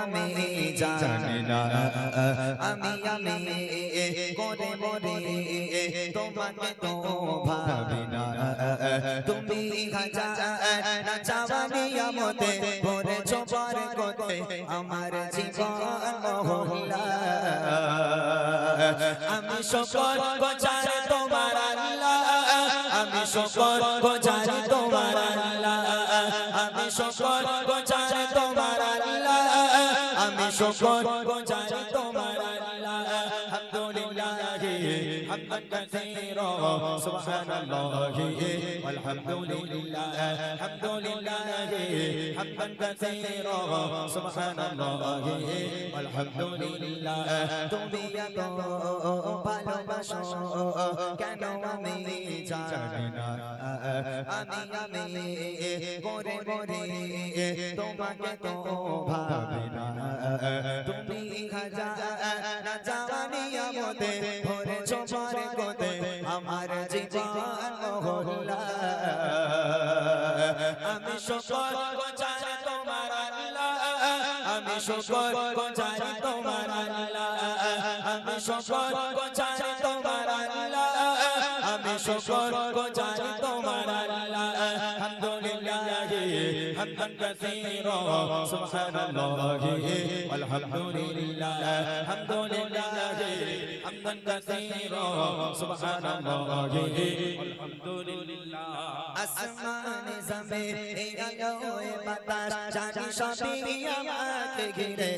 আমি জানি না। আমি আমি করে মরে তোমাকে তো ভাবি না। তুমি হাজার না চাওয়ানি আমতে ভরে চোপার কোতে আমার জীবন মহল্লা। আমি সকল গোচার তোমার আল্লাহ। আমি সকল গোচার সকল গোচার كثيرا سبحان الله والحمد لله الحمد لله حمدا كثيرا سبحان الله والحمد لله তুমি এত ভালোবাসো কেন আমি জানি না আমি আমি করে করে তোমাকে তো ভাবি না তুমি হাজার না সকল গোচার তোমার আল্লাহ। আমি সকল গোচারি তোমার আল্লাহ। আমি সকল গোচারি তোমার আল্লাহ। আমি সকল গোচার তোমার আল্লাহ। حمدا كثيرا سبحان الله والحمد لله الحمد لله حمدا كثيرا سبحان الله والحمد لله আসমান জমিন এই আলোয় বাতাস জানি সবই আমাকে ঘিরে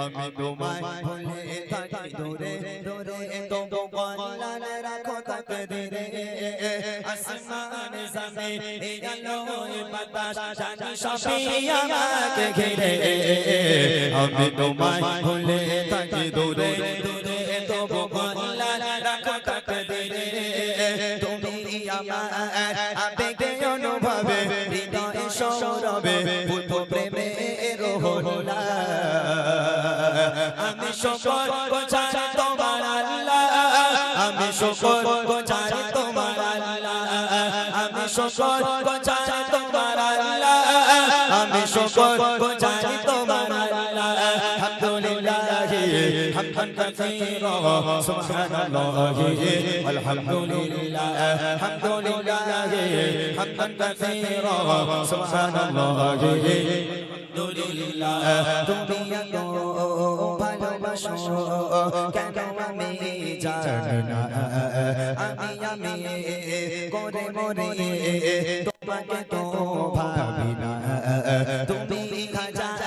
আমি তোমায় ভুলে থাকি দূরে দূরে তবু বলান রাখো তাকে দিরে আসমান জমিন এই আলোয় বাতাস জানি সবই আমাকে ঘিরে। আমি তোমায় ভুলে থাকি দূরে। দূরে তবু বলান রাখো তাকে দিরে তুমি আমার আবেগে অনুভবে হৃদয় সৌরভে বুদ্ধ প্রেমের হলা আমি সকল গোচার তোমার আল্লাহ। আমি সকল গোচার তোমার শকর গোছাই তোমার আল্লাহ। আমি শকর গোছাই তোমার আল্লাহ। আলহামদুলিল্লাহ, হামদান কাসীরা, সুবহানাল্লাহ, আলহামদুলিল্লাহ, হামদুলিল্লাহ, হামদান কাসীরা, সুবহানাল্লাহ, আলহামদুলিল্লাহ, তুমি ভালোবাসো কেন আমি জানি না আমি আমি করে মরে তোমাকে তো ভাবি না তুমি হাজার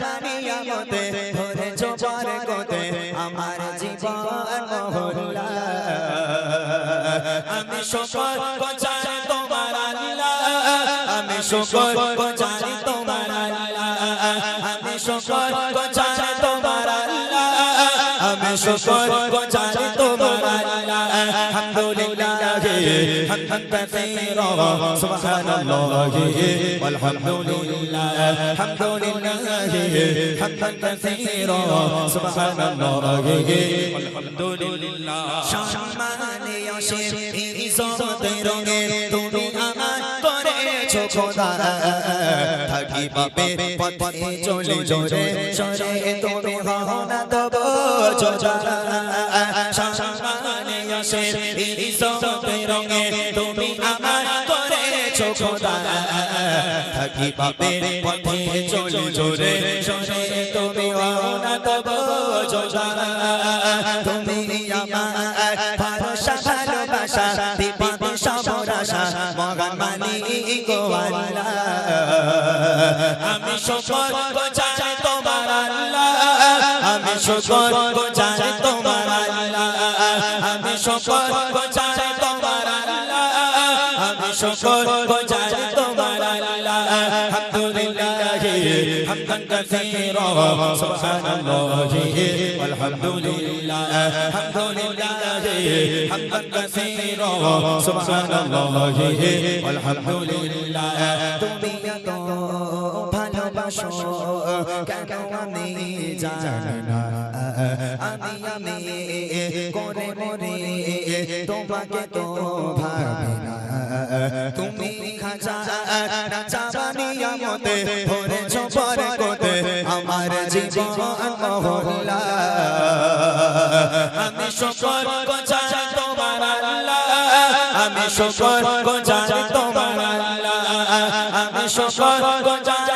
জানি আমতে ধরে চোপার কোতে আমার জীবন মহল্লা আমি সকল গোচার তোমার আল্লাহ। আমি সকল গোচার তোমার আল্লাহ আমি সকল আল্লাহ আমি শুকর বজারে তোমার আলহামদুলিল্লাহ হামদান কাসীরা সুবহানাল্লাহ, আলহামদুলিল্লাহ হামদুলিল্লাহ হামদান কাসীরা সুবহানাল্লাহ, আলহামদুলিল্লাহ। সম্মানে আসে ইজ্জতের রঙে তুমি খোদা থাকি পাবে পথে চলে জোরে সরে তুমি হও না তব যোজা সম্মানে অসীম ইজ্জতে রঙে তুমি আমার করেছ খোদা থাকি পাবে পথে চলে জোরে সরে তুমি হও না তব যোজা তুমি আমার আমি সকল গোচার তোমার আল্লাহ আমি সকল গোচার তোমার আল্লাহ আমি সকল গোচার তোমার আল্লাহ আমি সকল গোচার তোমার আল্লাহ الحمد لله حمدا كثيرا سبحان الله والحمد لله الحمد لله حمدا كثيرا سبحان الله والحمد لله তুমি এত ভালোবাসো কেন আমি জানি না আমি করে মরে তোমাকে তো ভাবি তুমি খাজা চাবানি আমতে ভরেছ আমার জীবন মহল্লা আমি শুকর গোছাই তোমার আল্লাহ। আমি শুকর গোছাই তোমার আল্লাহ আমি শুকর আমি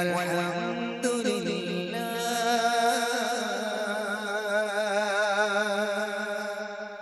والحمد